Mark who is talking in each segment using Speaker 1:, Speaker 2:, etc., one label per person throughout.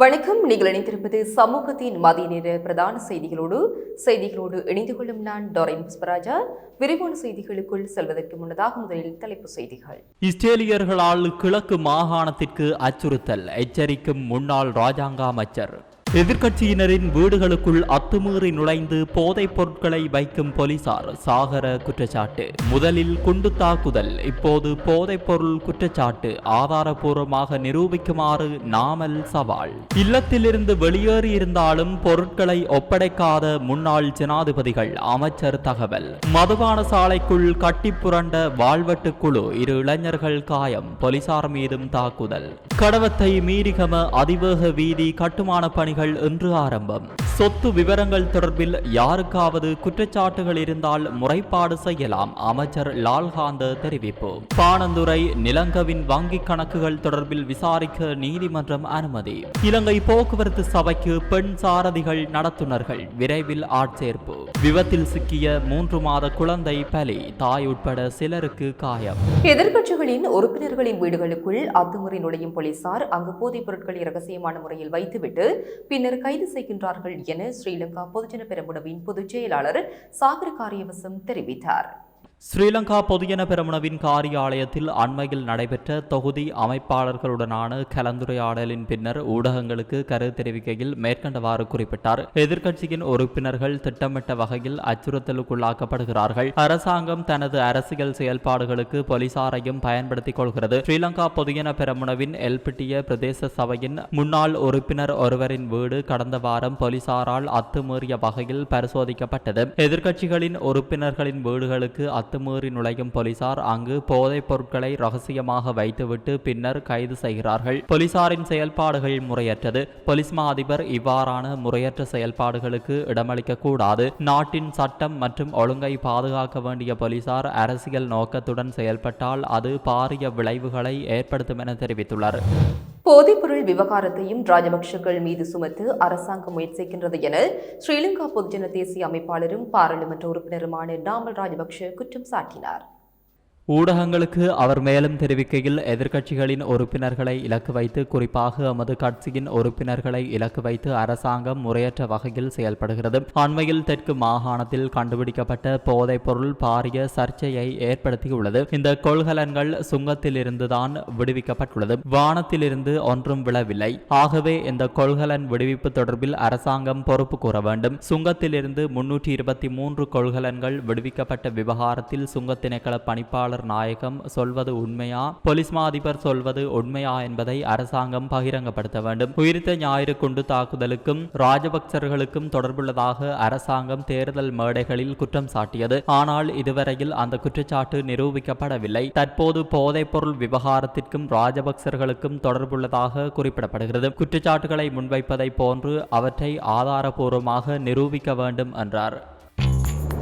Speaker 1: வணக்கம். நீங்கள் இணைந்திருப்பது சமூகத்தின் மதிய நேர பிரதான செய்திகளோடு செய்திகளோடு இணைந்து கொள்ளும் நான் டொரைன் புஷ்பராஜா விரிவான செய்திகளுக்குள் செல்வதற்கு முன்னதாக முதலில் தலைப்பு செய்திகள்.
Speaker 2: இஸ்ரேலியர்களால் கிழக்கு மாகாணத்திற்கு அச்சுறுத்தல். எச்சரிக்கும் முன்னாள் ராஜாங்க அமைச்சர். எதிர்க்கட்சியினரின் வீடுகளுக்குள் அத்துமீறி நுழைந்து போதைப் பொருட்களை வைக்கும் போலீசார் சாகர குற்றச்சாட்டு. முதலில் குண்டு தாக்குதல் இப்போது போதைப் பொருள் குற்றச்சாட்டு ஆதாரபூர்வமாக நிரூபிக்குமாறு நாமல் சவால். இல்லத்திலிருந்து வெளியேறியிருந்தாலும் பொருட்களை ஒப்படைக்காத முன்னாள் ஜனாதிபதிகள் அமைச்சர் தகவல். மதுபான சாலைக்குள் கட்டி புரண்ட வாழ்வெட்டு குழு இரு இளைஞர்கள் காயம் போலீசார் மீதும் தாக்குதல். கடவத்தை மீறிகம அதிவேக வீதி கட்டுமான பணிகள் இன்று ஆரம்பம். சொத்து விவரங்கள் தொடர்பில் யாருக்காவது குற்றச்சாட்டுகள் இருந்தால் முறைப்பாடு செய்யலாம் அமைச்சர் லால்காந்த தெரிவிப்பு. பாணந்துறை நிலங்கவின் வங்கிக் கணக்குகள் தொடர்பில் விசாரிக்க நீதிமன்றம் அனுமதி. இலங்கை போக்குவரத்து சபைக்கு பெண் சாரதிகள் நடத்துனர்கள் விரைவில் ஆட்சேர்ப்பு. விபத்தில் சிக்கிய மூன்று மாத குழந்தை பலி தாய் உட்பட சிலருக்கு காயம்.
Speaker 1: எதிர்கட்சிகளின் உறுப்பினர்களின் வீடுகளுக்குள் அத்துமுறை நுழையும் போலீசார் அங்கு போதைப் பொருட்களை ரகசியமான முறையில் வைத்துவிட்டு பின்னர் கைது செய்கின்றார்கள் என ஸ்ரீலங்கா பொதுஜன பெரமுனவின் பொதுச் செயலாளர் சாகர் காரியவசம் தெரிவித்தார்.
Speaker 2: ஸ்ரீலங்கா பொதுஜன பெரமுனவின் காரியாலயத்தில் அண்மையில் நடைபெற்ற தொகுதி அமைப்பாளர்களுடனான கலந்துரையாடலின் பின்னர் ஊடகங்களுக்கு கருத்து தெரிவிக்கையில் மேற்கண்டவாறு குறிப்பிட்டார். எதிர்க்கட்சியின் உறுப்பினர்கள் திட்டமிட்ட வகையில் அச்சுறுத்தலுக்குள்ளாக்கப்படுகிறார்கள். அரசாங்கம் தனது அரசியல் செயல்பாடுகளுக்கு போலீசாரையும் பயன்படுத்திக் கொள்கிறது. ஸ்ரீலங்கா பொதுஜன பெரமுனவின் எல்பிட்டிய பிரதேச சபையின் முன்னாள் உறுப்பினர் ஒருவரின் வீடு கடந்த வாரம் போலீசாரால் அத்துமீறிய வகையில் பரிசோதிக்கப்பட்டது. எதிர்க்கட்சிகளின் உறுப்பினர்களின் வீடுகளுக்கு அத்துமீறி நுழையும் போலீசார் அங்கு போதைப் பொருட்களை ரகசியமாக வைத்துவிட்டு பின்னர் கைது செய்கிறார்கள். போலீசாரின் செயல்பாடுகள் முறையற்றது. போலீஸ் மா அதிபர் இவ்வாறான முறையற்ற செயல்பாடுகளுக்கு இடமளிக்க கூடாது நாட்டின் சட்டம் மற்றும் ஒழுங்கை பாதுகாக்க வேண்டிய போலீசார் அரசியல் நோக்கத்துடன் செயல்பட்டால் அது பாரிய விளைவுகளை ஏற்படுத்தும் என தெரிவித்துள்ளார்
Speaker 1: போதைப்பொருள் விவகாரத்தையும் ராஜபக்ஷக்கள் மீது சுமத்து அரசாங்கம் முயற்சிக்கின்றது என ஸ்ரீலங்கா பொதுஜன தேசிய அமைப்பாளரும் பாராளுமன்ற உறுப்பினருமான நாமல் ராஜபக்ஷ குற்றம் சாட்டினார்.
Speaker 2: ஊடகங்களுக்கு அவர் மேலும் தெரிவிக்கையில் எதிர்க்கட்சிகளின் உறுப்பினர்களை இலக்கு வைத்து குறிப்பாக எமது கட்சியின் உறுப்பினர்களை இலக்கு வைத்து அரசாங்கம் முறையற்ற வகையில் செயல்படுகிறது. அண்மையில் தெற்கு மாகாணத்தில் கண்டுபிடிக்கப்பட்ட போதைப்பொருள் பாரிய சர்ச்சையை ஏற்படுத்தியுள்ளது. இந்த கொள்கலன்கள் சுங்கத்திலிருந்துதான் விடுவிக்கப்பட்டுள்ளது. வானத்திலிருந்து ஒன்றும் விழவில்லை. ஆகவே இந்த கொள்கலன் விடுவிப்பு தொடர்பில் அரசாங்கம் பொறுப்பு கூற வேண்டும். சுங்கத்திலிருந்து முன்னூற்றி இருபத்தி மூன்று கொள்கலன்கள் விடுவிக்கப்பட்ட விவகாரத்தில் சுங்க திணைக்கள பணிப்பாளர் நாயகம் சொல்வது உண்மையா? போலீஸ் மா அதிபர் சொல்வது உண்மையா என்பதை அரசாங்கம் பகிரங்கப்படுத்த வேண்டும். உயிர்த்த ஞாயிறு குண்டு தாக்குதலுக்கும் ராஜபக்சர்களுக்கும் தொடர்புள்ளதாக அரசாங்கம் தேர்தல் மேடைகளில் குற்றம் சாட்டியது. ஆனால் இதுவரையில் அந்த குற்றச்சாட்டு நிரூபிக்கப்படவில்லை. தற்போது போதைப்பொருள் விவகாரத்திற்கும் ராஜபக்சர்களுக்கும் தொடர்புள்ளதாக குறிப்பிடப்படுகிறது. குற்றச்சாட்டுகளை முன்வைப்பதை போன்று அவற்றை ஆதாரபூர்வமாக நிரூபிக்க வேண்டும் என்றார்.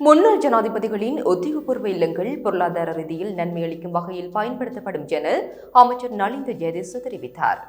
Speaker 1: முன்னாள் ஜனாதிபதிகளின் உத்தியோகபூர்வ இல்லங்கள் பொருளாதார ரீதியில் நன்மை அளிக்கும் வகையில் பயன்படுத்தப்படும் என அமைச்சர் நலிந்த ஜெயதேச தெரிவித்தார்.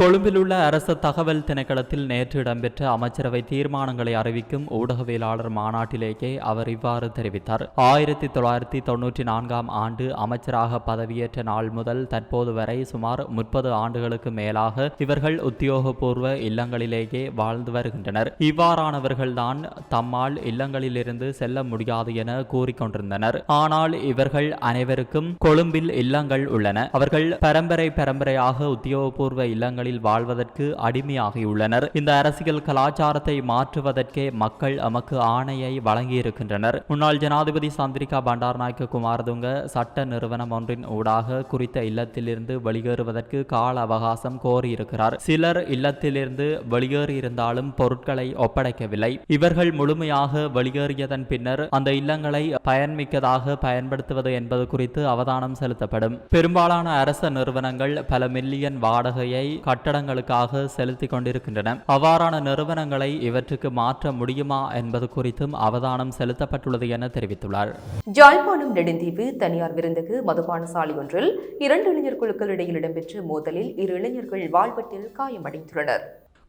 Speaker 2: கொழும்பிலுள்ள அரச அரசு தகவல் திணைக்களத்தில் நேற்று இடம்பெற்ற அமைச்சரவை தீர்மானங்களை அறிவிக்கும் ஊடகவியலாளர் மாநாட்டிலேயே அவர் இவ்வாறு தெரிவித்தார். ஆயிரத்தி தொள்ளாயிரத்தி தொன்னூற்றி நான்காம் ஆண்டு அமைச்சராக பதவியேற்ற நாள் முதல் தற்போது வரை சுமார் முப்பது ஆண்டுகளுக்கு மேலாக இவர்கள் உத்தியோகபூர்வ இல்லங்களிலேயே வாழ்ந்து வருகின்றனர். இவ்வாறானவர்கள்தான் தம்மால் இல்லங்களிலிருந்து செல்ல முடியாது என கூறிக்கொண்டிருந்தனர். ஆனால் இவர்கள் அனைவருக்கும் கொழும்பில் இல்லங்கள் உள்ளன. அவர்கள் பரம்பரை பரம்பரையாக உத்தியோகபூர்வ இல்லங்கள் இல்லங்களில் வாழ்வதற்கு அடிமையாகியுள்ளனர். இந்த அரசியல் கலாச்சாரத்தை மாற்றுவதற்கே மக்கள் எமக்கு ஆணையை வழங்கியிருக்கின்றனர். முன்னாள் ஜனாதிபதி சந்திரிகா பண்டாரநாயக்க குமாரதுங்க சட்ட நிறுவனம் ஒன்றின் ஊடாக குறித்த இல்லத்திலிருந்து வெளியேறுவதற்கு கால அவகாசம் கோரியிருக்கிறார். சிலர் இல்லத்திலிருந்து வெளியேறியிருந்தாலும் பொருட்களை ஒப்படைக்கவில்லை. இவர்கள் முழுமையாக வெளியேறியதன் பின்னர் அந்த இல்லங்களை பயன்மிக்கதாக பயன்படுத்துவது என்பது குறித்து அவதானம் செலுத்தப்படும். பெரும்பாலான அரச நிறுவனங்கள் பல மில்லியன் வாடகையை கட்டடங்களுக்காக செலுத்திக் கொண்டிருக்கின்றன. அவ்வாறான நிறுவனங்களை இவற்றுக்கு மாற்ற முடியுமா என்பது குறித்தும் அவதானம் செலுத்தப்பட்டுள்ளது என தெரிவித்துள்ளார்.
Speaker 1: ஜாழ்ப்பாணம் நெடுந்தீவு தனியார் விருந்துக்கு மதுபான சாலை ஒன்றில் இரண்டு இளைஞர் குழுக்கள் இடையில் இடம்பெற்ற மோதலில் இரு இளைஞர்கள் வாழ்வட்டில் காயமடைந்துள்ளனர்.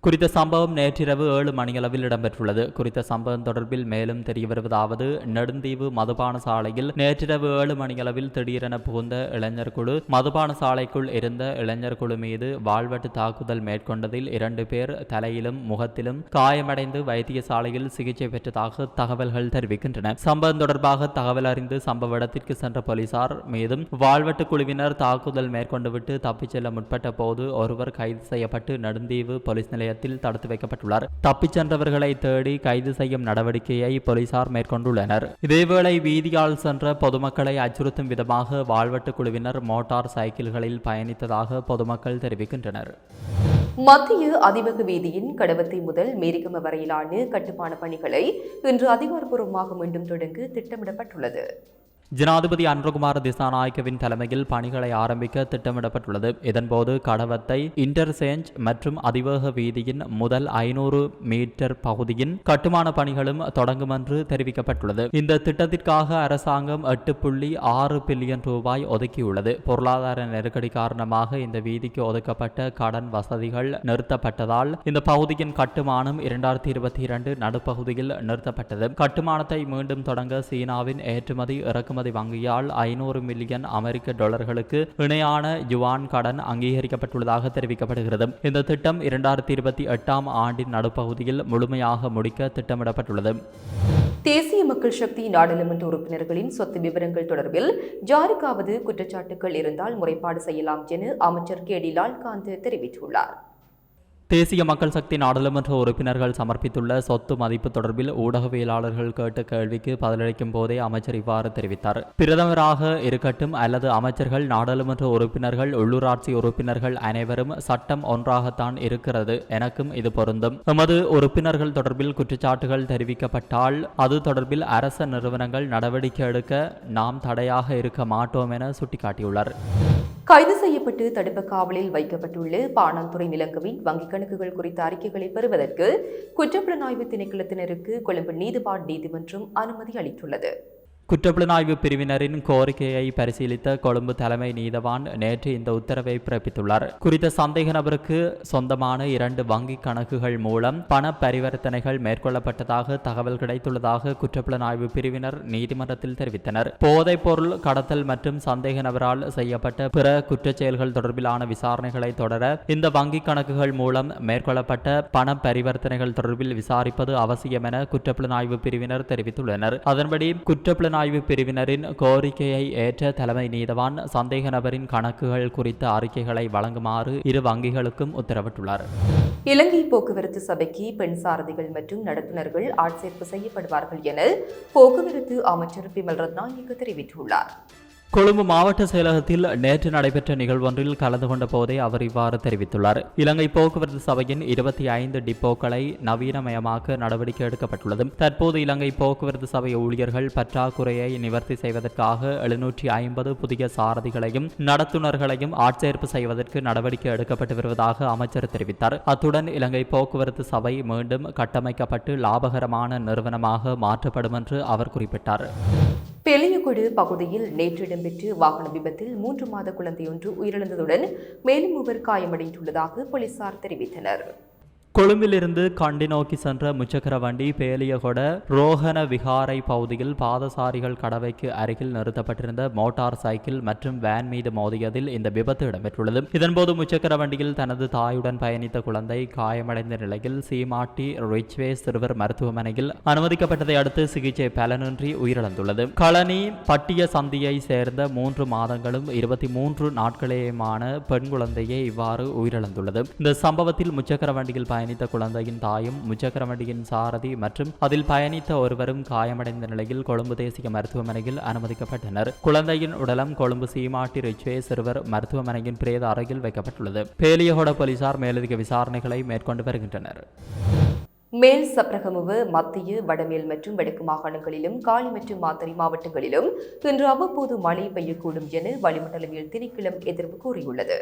Speaker 2: குறித்த சம்பவம் நேற்றிரவு ஏழு மணியளவில் இடம்பெற்றுள்ளது. குறித்த சம்பவம் தொடர்பில் மேலும் தெரிய வருவதாவது நெடுந்தீவு மதுபான சாலையில் நேற்றிரவு ஏழு மணியளவில் திடீரென புகுந்த இளைஞர் குழு மதுபான சாலைக்குள் இருந்த இளைஞர் குழு மீது வாழ்வெட்டு தாக்குதல் மேற்கொண்டதில் இரண்டு பேர் தலையிலும் முகத்திலும் காயமடைந்து வைத்தியசாலையில் சிகிச்சை பெற்றதாக தகவல்கள் தெரிவிக்கின்றன. சம்பவம் தொடர்பாக தகவல் அறிந்து சம்பவ இடத்திற்கு சென்ற போலீசார் மீதும் வாழ்வெட்டு குழுவினர் தாக்குதல் மேற்கொண்டுவிட்டு தப்பிச் செல்ல முற்பட்ட போது ஒருவர் கைது செய்யப்பட்டு நெடுந்தீவு போலீஸ் நிலையத்தில் நிலையத்தில் தடுத்து வைக்கப்பட்டுள்ளார். தப்பிச் சென்றவர்களை தேடி கைது செய்யும் நடவடிக்கையை போலீசார் மேற்கொண்டுள்ளனர். இதேவேளை வீதியால் சென்ற பொதுமக்களை அச்சுறுத்தும் விதமாக வாழ்வெட்டு குழுவினர் மோட்டார் சைக்கிள்களில் பயணித்ததாக பொதுமக்கள் தெரிவிக்கின்றனர்.
Speaker 1: மத்திய அதிவேக வீதியின் கடவத்தை முதல் மேரிகம வரையிலான கட்டுமான பணிகளை இன்று அதிகாரப்பூர்வமாக மீண்டும் தொடங்க திட்டமிடப்பட்டுள்ளது.
Speaker 2: ஜனாதிபதி அன்ரகுமார திசாநாயக்கவின் தலைமையில் பணிகளை ஆரம்பிக்க திட்டமிடப்பட்டுள்ளது. இதன்போது கடவத்தை இன்டர்சேஞ்ச் மற்றும் அதிவேக வீதியின் முதல் ஐநூறு மீட்டர் பகுதியின் கட்டுமான பணிகளும் தொடங்கும் என்று தெரிவிக்கப்பட்டுள்ளது. இந்த திட்டத்திற்காக அரசாங்கம் எட்டு புள்ளி ஆறு பில்லியன் ரூபாய் ஒதுக்கியுள்ளது. பொருளாதார நெருக்கடி காரணமாக இந்த வீதிக்கு ஒதுக்கப்பட்ட கடன் வசதிகள் நிறுத்தப்பட்டதால் இந்த பகுதியின் கட்டுமானம் இரண்டாயிரத்தி இருபத்தி இரண்டு நடுப்பகுதியில் நிறுத்தப்பட்டது. கட்டுமானத்தை மீண்டும் தொடங்க சீனாவின் ஏற்றுமதி இறக்குமதி வங்கியால் ஐநூறு மில்லியன் அமெரிக்க டாலர்களுக்கு இணையான யுவான் கடன் அங்கீகரிக்கப்பட்டுள்ளதாக தெரிவிக்கப்படுகிறது. இந்த திட்டம் இரண்டாயிரத்தி இருபத்தி எட்டாம் ஆண்டின் நடுப்பகுதியில் முழுமையாக முடிக்க திட்டமிடப்பட்டுள்ளது.
Speaker 1: தேசிய மக்கள் சக்தி நாடாளுமன்ற உறுப்பினர்களின் சொத்து விவரங்கள் தொடர்பில் ஜாரிக்காவது குற்றச்சாட்டுகள் இருந்தால் முறைப்பாடு செய்யலாம் என அமைச்சர் கே டி லால்காந்த் தெரிவித்துள்ளார்.
Speaker 2: தேசிய மக்கள் சக்தி நாடாளுமன்ற உறுப்பினர்கள் சமர்ப்பித்துள்ள சொத்து மதிப்பு தொடர்பில் ஊடகவியலாளர்கள் கேட்ட கேள்விக்கு பதிலளிக்கும் போதே அமைச்சர் இவ்வாறு தெரிவித்தார். பிரதமராக இருக்கட்டும் அல்லது அமைச்சர்கள் நாடாளுமன்ற உறுப்பினர்கள் உள்ளூராட்சி உறுப்பினர்கள் அனைவரும் சட்டம் ஒன்றாகத்தான் இருக்கிறது எனக்கும் இது பொருந்தும். எமது உறுப்பினர்கள் தொடர்பில் குற்றச்சாட்டுகள் தெரிவிக்கப்பட்டால் அது தொடர்பில் அரச நிறுவனங்கள் நடவடிக்கை எடுக்க நாம் தடையாக இருக்க மாட்டோம் என சுட்டிக்காட்டியுள்ளார்.
Speaker 1: கைது செய்யப்பட்டு தடுப்பு காவலில் வைக்கப்பட்டுள்ள பாணாந்துறை நிலங்கவின் வங்கிக் கணக்குகள் குறித்த அறிக்கைகளை பெறுவதற்கு குற்றப்புலனாய்வு திணைக்களத்தினருக்கு கொழும்பு நீதிபாட் நீதிமன்றம் அனுமதி அளித்துள்ளது.
Speaker 2: குற்றப்புலனாய்வு பிரிவினரின் கோரிக்கையை பரிசீலித்த கொழும்பு தலைமை நீதவான் நேற்று இந்த உத்தரவை பிறப்பித்துள்ளார். குறித்த சந்தேக நபருக்கு சொந்தமான இரண்டு வங்கிக் கணக்குகள் மூலம் பண பரிவர்த்தனைகள் மேற்கொள்ளப்பட்டதாக தகவல் கிடைத்துள்ளதாக குற்றப்புலனாய்வு பிரிவினர் நீதிமன்றத்தில் தெரிவித்தனர். போதைப் பொருள் கடத்தல் மற்றும் சந்தேக நபரால் செய்யப்பட்ட பிற குற்றச் செயல்கள் தொடர்பிலான விசாரணைகளை தொடர இந்த வங்கிக் கணக்குகள் மூலம் மேற்கொள்ளப்பட்ட பண பரிவர்த்தனைகள் தொடர்பில் விசாரிப்பது அவசியம் என குற்றப்புலனாய்வு பிரிவினர் தெரிவித்துள்ளனர். அதன்படி புலனாய்வு பிரிவினரின் கோரிக்கையை ஏற்ற தலைமை நீதவான் சந்தேக நபரின் கணக்குகள் குறித்த அறிக்கைகளை வழங்குமாறு இரு வங்கிகளுக்கும் உத்தரவிட்டுள்ளார்.
Speaker 1: இலங்கை போக்குவரத்து சபைக்கு பெண் சாரதிகள் மற்றும் நடத்துனர்கள் ஆட்சேர்ப்பு செய்யப்படுவார்கள் என போக்குவரத்து அமைச்சர் பிமல் ரத்நாயக்கு தெரிவித்துள்ளார்.
Speaker 2: கொழும்பு மாவட்ட செயலகத்தில் நேற்று நடைபெற்ற நிகழ்வொன்றில் கலந்து கொண்ட போதே அவர் இவ்வாறு தெரிவித்துள்ளார். இலங்கை போக்குவரத்து சபையின் இருபத்தி ஐந்து டிப்போக்களை நவீனமயமாக்க நடவடிக்கை எடுக்கப்பட்டுள்ளது தற்போது இலங்கை போக்குவரத்து சபை ஊழியர்கள் பற்றாக்குறையை நிவர்த்தி செய்வதற்காக எழுநூற்றி ஐம்பது புதிய சாரதிகளையும் நடத்துனர்களையும் ஆட்சேர்ப்பு செய்வதற்கு நடவடிக்கை எடுக்கப்பட்டு வருவதாக அமைச்சர் தெரிவித்தார். அத்துடன் இலங்கை போக்குவரத்து சபை மீண்டும் கட்டமைக்கப்பட்டு லாபகரமான நிறுவனமாக மாற்றப்படும் என்று அவர் குறிப்பிட்டார்.
Speaker 1: பெலியகொடு பகுதியில் நேற்று இடம்பெற்ற வாகன விபத்தில் மூன்று மாத குழந்தையொன்று உயிரிழந்ததுடன் மேலும் மூவர் காயமடைந்துள்ளதாக போலீசார் தெரிவித்தனர்.
Speaker 2: கொழும்பிலிருந்து கண்டி நோக்கி சென்ற முச்சக்கர வண்டி பேலியகொட ரோஹன விகாரை பகுதியில் பாதசாரிகள் கடவைக்கு அருகில் நிறுத்தப்பட்டிருந்த மோட்டார் சைக்கிள் மற்றும் வேன் மீது மோதியதில் இந்த விபத்து இடம்பெற்றுள்ளது. இதன்போது முச்சக்கர வண்டியில் தனது தாயுடன் பயணித்த குழந்தை காயமடைந்த நிலையில் சீமாட்டி ரிச்வே சிறுவர் மருத்துவமனையில் அனுமதிக்கப்பட்டதை அடுத்து சிகிச்சை பலனின்றி உயிரிழந்துள்ளது. களனி பட்டிய சந்தியை சேர்ந்த மூன்று மாதங்களும் இருபத்தி மூன்று நாட்களேயுமான பெண் குழந்தையே இவ்வாறு உயிரிழந்துள்ளது. இந்த சம்பவத்தில் முச்சக்கர வண்டியில் பயணித்த குழந்தையின் தாயும் முச்சக்கரவண்டியின் சாரதி மற்றும் அதில் பயணித்த ஒருவரும் காயமடைந்த நிலையில் கொழும்பு தேசிய மருத்துவமனையில் அனுமதிக்கப்பட்டனர். குழந்தையின் உடலம் கொழும்பு சீமாட்டி ரிச்வே சிறுவர் மருத்துவமனையின் பிரேத அறையில் வைக்கப்பட்டுள்ளது. பேலியகோட போலீசார் மேலதிக விசாரணைகளை மேற்கொண்டு வருகின்றனர்.
Speaker 1: மேல் சப்ரகமுவு மத்திய வடமேல் மற்றும் வடக்கு மாகாணங்களிலும் காலி மற்றும் மாத்தறை மாவட்டங்களிலும் இன்று அவ்வப்போது மழை பெய்யக்கூடும் என வளிமண்டலவியல் திணைக்களம் எதிர்ப்பு கூறியுள்ளது.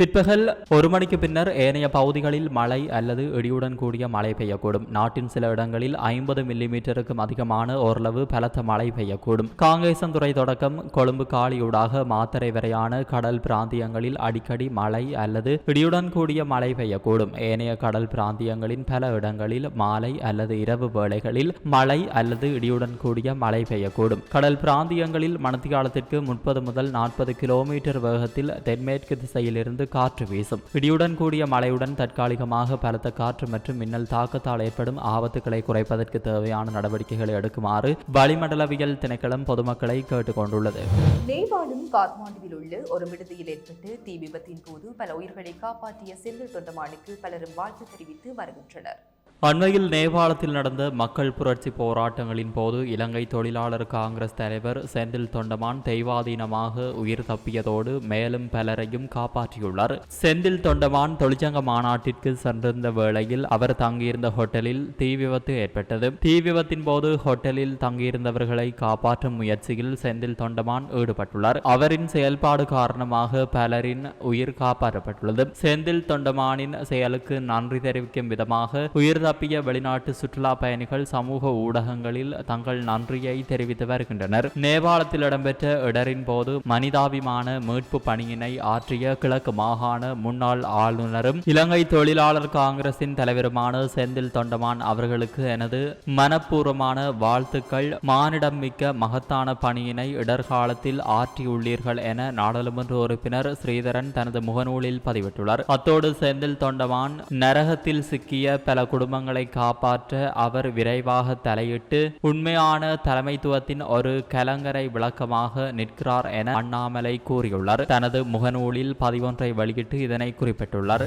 Speaker 2: பிற்பகல் ஒரு மணிக்கு பின்னர் ஏனைய பகுதிகளில் மழை அல்லது இடியுடன் கூடிய மழை பெய்யக்கூடும். நாட்டின் சில இடங்களில் ஐம்பது மில்லிமீட்டருக்கும் அதிகமான ஓரளவு பலத்த மழை பெய்யக்கூடும். காங்கேசந்துறை தொடக்கம் கொழும்பு காலியூடாக மாத்தரை வரையான கடல் பிராந்தியங்களில் அடிக்கடி மழை அல்லது இடியுடன் கூடிய மழை பெய்யக்கூடும். ஏனைய கடல் பிராந்தியங்களின் பல இடங்களில் மாலை அல்லது இரவு வேளைகளில் மழை அல்லது இடியுடன் கூடிய மழை பெய்யக்கூடும். கடல் பிராந்தியங்களில் மணத்தியாலத்திற்கு முப்பது முதல் நாற்பது கிலோமீட்டர் வேகத்தில் தென்மேற்கு திசையிலிருந்து காற்று வீசும். இடியுடன் கூடிய மழையுடன் தற்காலிகமாக பலத்த காற்று மற்றும் மின்னல் தாக்கத்தால் ஏற்படும் ஆபத்துக்களை குறைப்பதற்கு தேவையான நடவடிக்கைகளை எடுக்குமாறு வளிமண்டலவியல் திணைக்களம் பொதுமக்களை கேட்டுக்கொண்டுள்ளது.
Speaker 1: நேபாளும் காத்மாண்டுவில் உள்ள ஒரு விடுதியில் ஏற்பட்டு தீ விபத்தின் போது பல உயிர்களை காப்பாற்றிய செந்தில் தொண்டமானுக்கு பலரும் வாழ்த்து தெரிவித்து வருகின்றனர்.
Speaker 2: அண்மையில் நேபாளத்தில் நடந்த மக்கள் புரட்சி போராட்டங்களின் போது இலங்கை தொழிலாளர் காங்கிரஸ் தலைவர் செந்தில் தொண்டமான் தெய்வாதீனமாக உயிர் தப்பியதோடு மேலும் பலரையும் காப்பாற்றியுள்ளார். செந்தில் தொண்டமான் தொழிற்சங்க மாநாட்டிற்கு சென்றிருந்த வேளையில் அவர் தங்கியிருந்த ஹோட்டலில் தீ விபத்து ஏற்பட்டது. தீ விபத்தின் போது ஹோட்டலில் தங்கியிருந்தவர்களை காப்பாற்றும் முயற்சியில் செந்தில் தொண்டமான் ஈடுபட்டுள்ளார். அவரின் செயல்பாடு காரணமாக பலரின் உயிர் காப்பாற்றப்பட்டுள்ளது. செந்தில் தொண்டமானின் செயலுக்கு நன்றி தெரிவிக்கும் விதமாக உயிர் தப்பிய வெளிநாட்டு சுற்றுலா பயணிகள் சமூக ஊடகங்களில் தங்கள் நன்றியை தெரிவித்து வருகின்றனர். நேபாளத்தில் இடம்பெற்ற இடரின் போது மனிதாபிமான மீட்பு பணியினை ஆற்றிய கிழக்கு மாகாண முன்னாள் ஆளுநரும் இலங்கை தொழிலாளர் காங்கிரசின் தலைவருமான செந்தில் தொண்டமான் அவர்களுக்கு எனது மனப்பூர்வமான வாழ்த்துக்கள். மானிடம் மிக்க மகத்தான பணியினை இடர்காலத்தில் ஆற்றியுள்ளீர்கள் என நாடாளுமன்ற உறுப்பினர் ஸ்ரீதரன் தனது முகநூலில் பதிவிட்டுள்ளார். அத்தோடு செந்தில் தொண்டமான் நரகத்தில் சிக்கிய பல குடும்பங்கள் காப்பாற்ற அவர் விரைவாக தலையிட்டு உண்மையான தலைமைத்துவத்தின் ஒரு கலங்கரை விளக்கமாக நிற்கிறார் என அண்ணாமலை கூறியுள்ளார். தனது முகநூலில் பதிவொன்றை வெளியிட்டு இதனை குறிப்பிட்டுள்ளார்.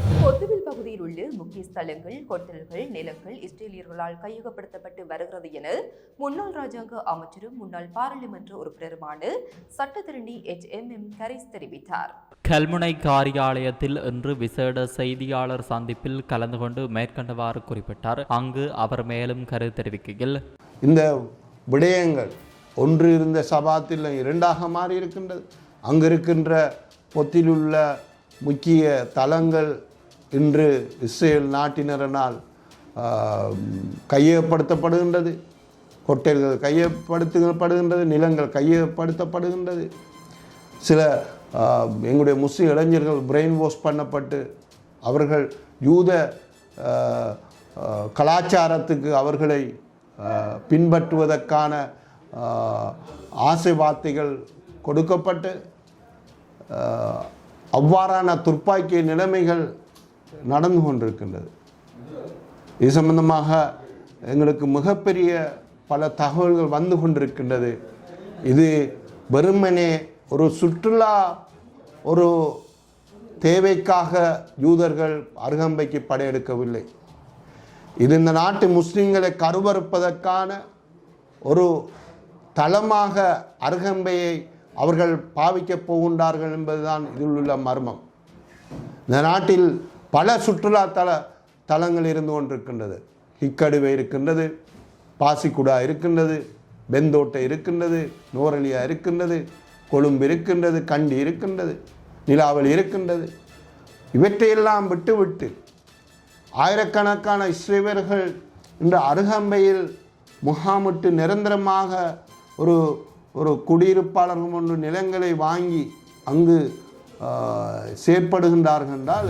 Speaker 1: ஸ்தலங்கள் ஹோட்டல்கள் நிலங்கள் இஸ்ரேலியர்களால் கையகப்படுத்தப்பட்டு வருகிறது என முன்னாள் ராஜாங்க அமைச்சரும் முன்னாள் பாராளுமன்ற உறுப்பினருமான சட்டத்திரணி எச் எம் எம் கரீஸ் தெரிவித்தார்.
Speaker 2: கல்முனை காரியாலயத்தில் இன்று விசேட செய்தியாளர் சந்திப்பில் கலந்து கொண்டு மேற்கண்டவாறு குறிப்பிட்டார். அங்கு அவர் மேலும் கருத்து தெரிவிக்கையில்
Speaker 3: இந்த விடயங்கள் ஒன்று இருந்த சபாத்தில் இரண்டாக மாறி இருக்கின்றது அங்கு இருக்கின்ற பொத்திலுள்ள முக்கிய தலங்கள் இன்று இஸ்ரேல் நாட்டினரனால் ஆஹ், கையகப்படுத்தப்படுகின்றது. ஹோட்டல்கள் கையப்படுத்தப்படுகின்றது நிலங்கள் கையகப்படுத்தப்படுகின்றது. சில எங்களுடைய முஸ்லீம் இளைஞர்கள் பிரெயின் வாஷ் பண்ணப்பட்டு அவர்கள் யூத கலாச்சாரத்துக்கு அவர்களை பின்பற்றுவதற்கான ஆசை வார்த்தைகள் கொடுக்கப்பட்டு அவ்வாறான துர்ப்பாக்கிய நிலைமைகள் நடந்து கொண்டிருக்கின்றது இது சம்பந்தமாக எங்களுக்கு மிகப்பெரிய பல தகவல்கள் வந்து கொண்டிருக்கின்றது இது வெறுமனே ஒரு சுற்றுலா ஒரு தேவைக்காக யூதர்கள் அருகம்பைக்கு படையெடுக்கவில்லை. இது இந்த நாட்டு முஸ்லீம்களை கருவறுப்பதற்கான ஒரு தளமாக அருகம்பையை அவர்கள் பாவிக்கப் போகின்றார்கள் என்பதுதான் இதில் உள்ள மர்மம். இந்த நாட்டில் பல சுற்றுலா தல தலங்கள் இருந்து கொண்டிருக்கின்றது. ஹிக்கடுவை இருக்கின்றது பாசிக்குடா இருக்கின்றது பெந்தோட்டை இருக்கின்றது நோரலியா இருக்கின்றது கொழும்பு இருக்கின்றது கண்டி இருக்கின்றது நிலாவல் இருக்கின்றது. இவற்றையெல்லாம் விட்டுவிட்டு ஆயிரக்கணக்கான இஸ்ரேவர்கள் இன்று அருகம்பையில் முகாமிட்டு நிரந்தரமாக ஒரு ஒரு குடியிருப்பாளர்கள் ஒன்று நிலங்களை வாங்கி அங்கு செயற்படுகின்றார்கள் என்றால்